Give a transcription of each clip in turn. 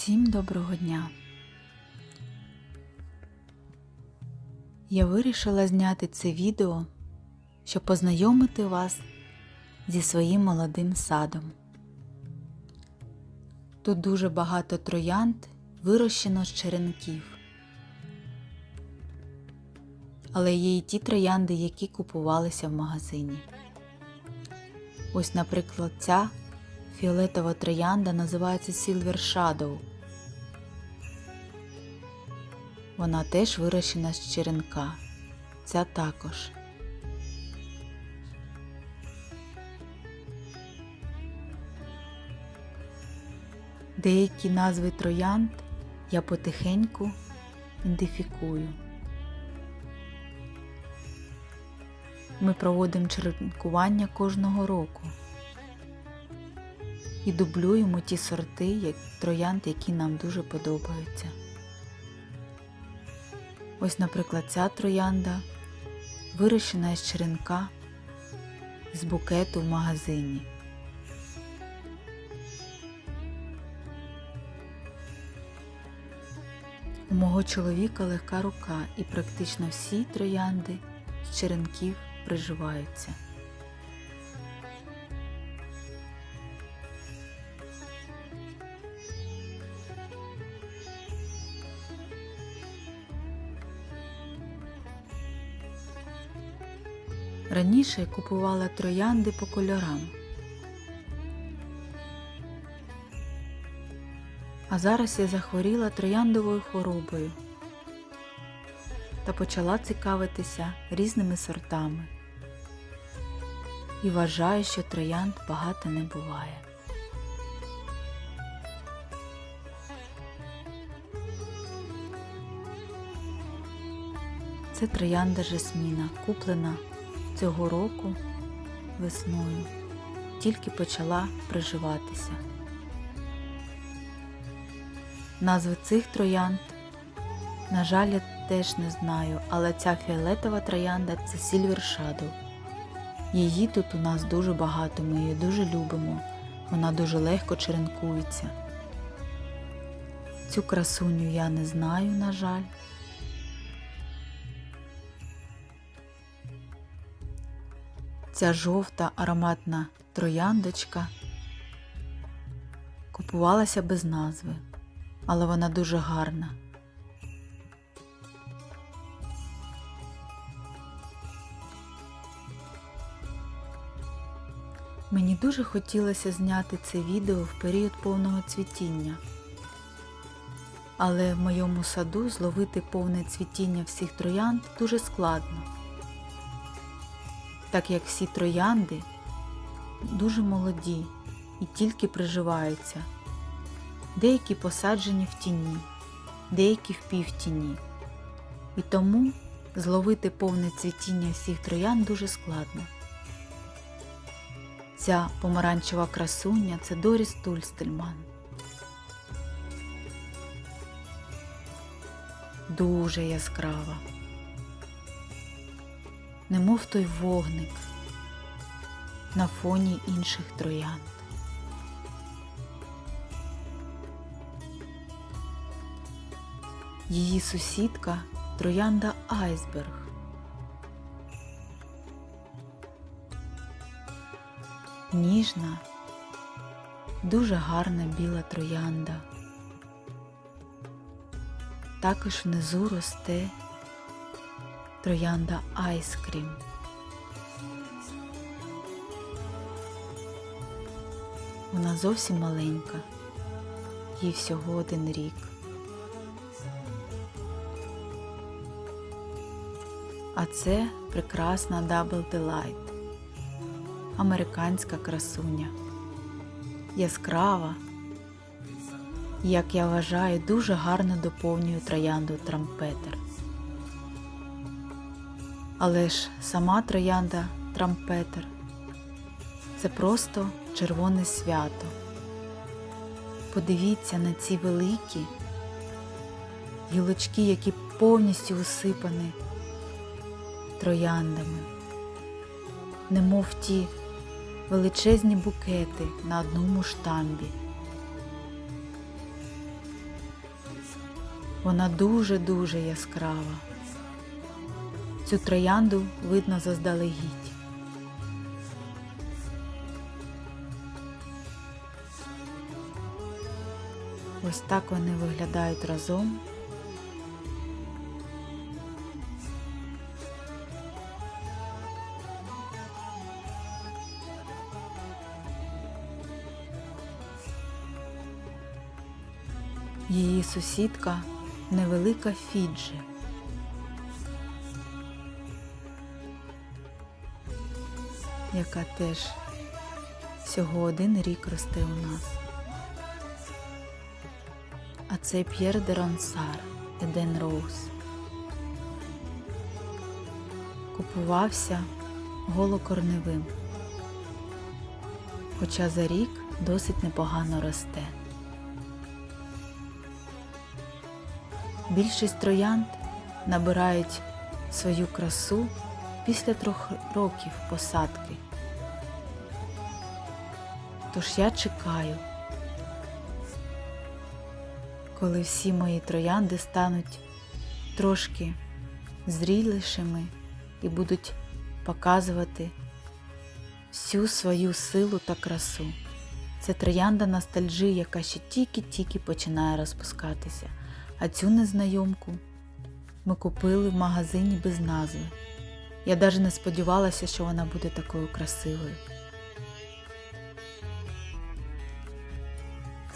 Всім доброго дня! Я вирішила зняти це відео, щоб познайомити вас зі своїм молодим садом. Тут дуже багато троянд вирощено з черенків. Але є і ті троянди, які купувалися в магазині. Ось, наприклад, ця фіолетова троянда називається Silver Shadow. Вона теж вирощена з черенка. Ця також. Деякі назви троянд я потихеньку ідентифікую. Ми проводимо черенкування кожного року і дублюємо ті сорти як троянд, які нам дуже подобаються. Ось, наприклад, ця троянда вирощена з черенка з букету в магазині. У мого чоловіка легка рука і практично всі троянди з черенків приживаються. Раніше купувала троянди по кольорам. А зараз я захворіла трояндовою хворобою та почала цікавитися різними сортами. І вважаю, що троянд багато не буває. Це троянда жасміна, куплена цього року весною, тільки почала приживатися. Назви цих троянд, на жаль, я теж не знаю, але ця фіолетова троянда це Silver Shadow. Її тут у нас дуже багато, ми її дуже любимо, вона дуже легко черенкується. Цю красуню я не знаю, на жаль. Ця жовта ароматна трояндочка купувалася без назви, але вона дуже гарна. Мені дуже хотілося зняти це відео в період повного цвітіння, але в моєму саду зловити повне цвітіння всіх троянд дуже складно так як всі троянди дуже молоді і тільки приживаються. Деякі посаджені в тіні, деякі в півтіні. І тому зловити повне цвітіння всіх троян дуже складно. Ця помаранчева красуня це Доріс Тульстельман. Дуже яскрава немов той вогник на фоні інших троянд. Її сусідка троянда Айсберг. Ніжна, дуже гарна біла троянда. Також внизу росте троянда Айскрім. Вона зовсім маленька, їй всього один рік. А це прекрасна Double Delight, американська красуня, яскрава, як я вважаю, дуже гарно доповнює троянду Трампетер. Але ж сама троянда Трампетер це просто червоне свято. Подивіться на ці великі гілочки, які повністю усипані трояндами, немов ті величезні букети на одному штамбі. Вона дуже-дуже яскрава. Цю троянду видно заздалегідь. Ось так вони виглядають разом. Її сусідка невелика Фіджі. Яка теж всього один рік росте у нас. А це П'єр де Ронсар Еден Роуз. Купувався голокорневим, хоча за рік досить непогано росте. Більшість троянд набирають свою красу після трьох років посадки. Тож я чекаю, коли всі мої троянди стануть трошки зрілішими і будуть показувати всю свою силу та красу. Це троянда ностальжі, яка ще тільки-тільки починає розпускатися, а цю незнайомку ми купили в магазині без назви. Я навіть не сподівалася, що вона буде такою красивою.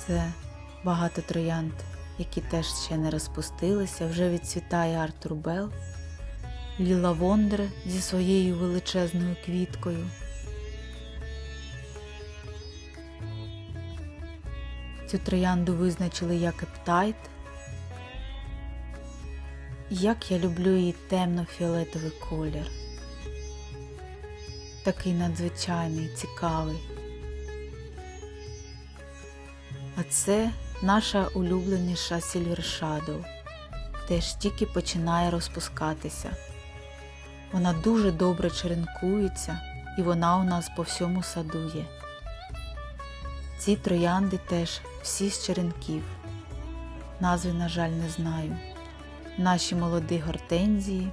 Це багато троянд, які теж ще не розпустилися, вже відцвітає Артур Белл, Ліла Вондер зі своєю величезною квіткою. Цю троянду визначили як ептайт. Як я люблю її темно-фіолетовий колір. Такий надзвичайний, цікавий. А це наша улюбленіша Silver. Теж тільки починає розпускатися. Вона дуже добре черенкується і вона у нас по всьому саду є. Ці троянди теж всі з черенків. Назви, на жаль, не знаю наші молоді гортензії.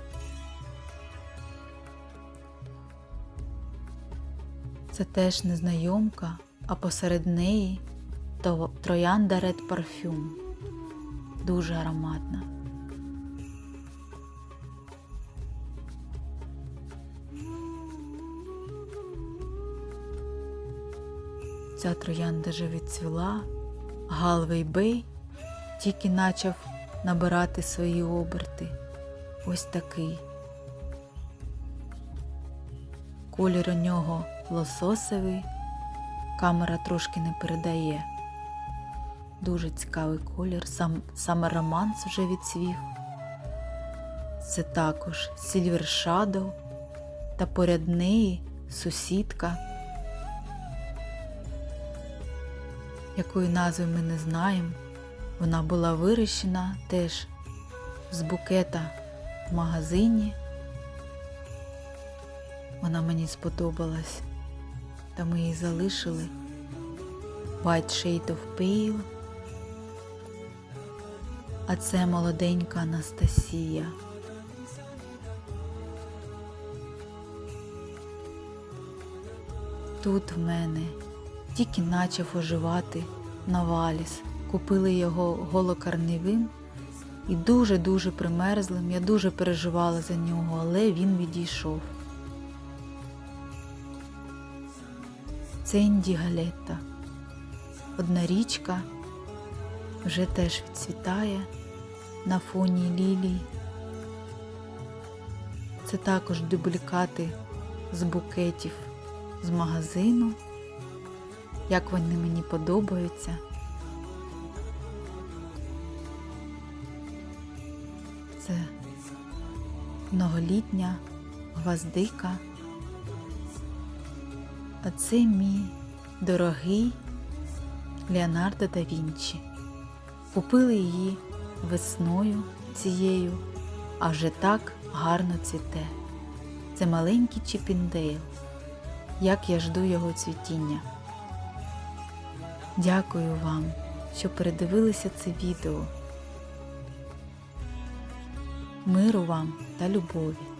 Це теж незнайомка, а посеред неї то троянда Red Parfum. Дуже ароматна. Ця троянда вже відцвіла, Галвей Бей тільки начав набирати свої оберти. Ось такий. Колір у нього лососовий, камера трошки не передає. Дуже цікавий колір, сам, саме романс вже відцвів. Це також Silver Shadow та поряд неї сусідка, якої назви ми не знаємо. Вона була вирощена теж з букета в магазині. Вона мені сподобалась, та ми її залишили White Shade of Pale. А це молоденька Анастасія. Тут в мене тільки почав оживати наваліс. Купили його голокарневим і дуже-дуже примерзлим. Я дуже переживала за нього, але він відійшов. Це Інді Галетта. Одна річка вже теж відцвітає на фоні лілій. Це також дублікати з букетів з магазину. Як вони мені подобаються. Це многолітня гвоздика. А це мій дорогий Леонардо да Вінчі. Купили її весною цією, а вже так гарно цвіте. Це маленький Чіпіндейл. Як я жду його цвітіння. Дякую вам, що передивилися це відео. Миру вам та любові.